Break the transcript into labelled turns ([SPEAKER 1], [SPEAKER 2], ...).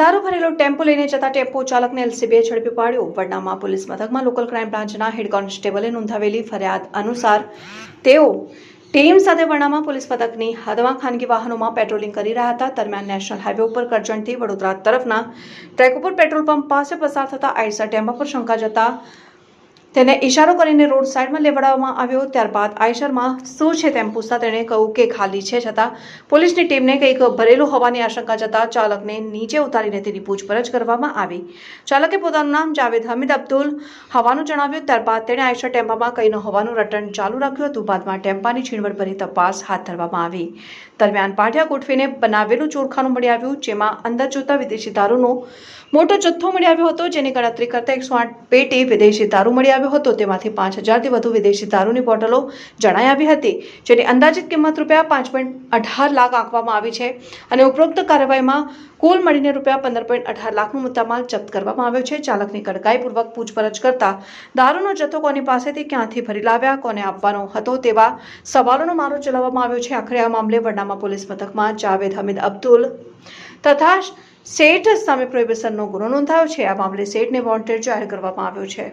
[SPEAKER 1] દારૂ ભરેલો ટેમ્પો લઈને જતા ટેમ્પો ચાલકને એલસીબીએ ઝડપી પાડ્યો. વડનામાં પોલીસ મથકમાં લોકલ ક્રાઇમ બ્રાન્ચના હેડ કોન્સ્ટેબલે નોંધાવેલી ફરિયાદ અનુસાર તેઓ ટીમ સાથે વડનામાં પોલીસ મથકની હદમાં ખાનગી વાહનોમાં પેટ્રોલિંગ કરી રહ્યા હતા. દરમિયાન નેશનલ હાઈવે ઉપર કરજણથી વડોદરા તરફના ટ્રેક ઉપર પેટ્રોલ પંપ પાસે પસાર થતા આઈસર ટેમ્પો પર શંકા જતા તેને ઇશારો કરીને રોડ સાઈડમાં લેવડાવવામાં આવ્યો. ત્યારબાદ આયશરમાં શું છે તેમ પૂછતા તેણે કહ્યું કે ખાલી છે છતાં પોલીસની ટીમને કંઈક ભરેલું હોવાની આશંકા જતા ચાલકને નીચે ઉતારીને તેની પૂછપરછ કરવામાં આવી. ચાલકે પોતાનું નામ જાવેદ હમીદ અબ્દુલ હોવાનું જણાવ્યું. ત્યારબાદ તેણે આયશર ટેમ્પામાં કંઈ ન હોવાનું રટણ ચાલુ રાખ્યું હતું. બાદમાં ટેમ્પાની છીણવટભરી તપાસ હાથ ધરવામાં આવી. દરમિયાન પાટિયા ગોઠવીને બનાવેલું ચોરખાનું મળી આવ્યું, જેમાં અંદર જોતા વિદેશી દારૂનો મોટો જથ્થો મળી આવ્યો હતો. જેની ગણતરી કરતા એકસો આઠ પેટી વિદેશી દારૂ મળી આવ્યો હતો. તેમાંથી પાંચ હજારથી વધુ વિદેશી દારૂની બોટલો જણાઈ આવી હતી, જેની અંદાજિત કિંમત રૂપિયા પાંચ પોઈન્ટ અઢાર લાખ આંકવામાં આવી છે અને ઉપરોક્ત કાર્યવાહીમાં કુલ મળીને રૂપિયા પંદર પોઈન્ટ અઢાર લાખનો મુદ્દામાલ જપ્ત કરવામાં આવ્યો છે. ચાલકની કડકાઈપૂર્વક પૂછપરછ કરતા દારૂનો જથ્થો કોની પાસેથી ક્યાંથી ભરી લાવ્યા, કોને આપવાનો હતો તેવા સવાલોનો મારો ચલાવવામાં આવ્યો છે. આખરે આ મામલે વડનામા પોલીસ મથકમાં જાવેદ હમીદ અબ્દુલ તથા શેઠ સામે પ્રોહિબિશનનો ગુનો નોંધાયો છે. આ મામલે શેઠને વોન્ટેડ જાહેર કરવામાં આવ્યો છે.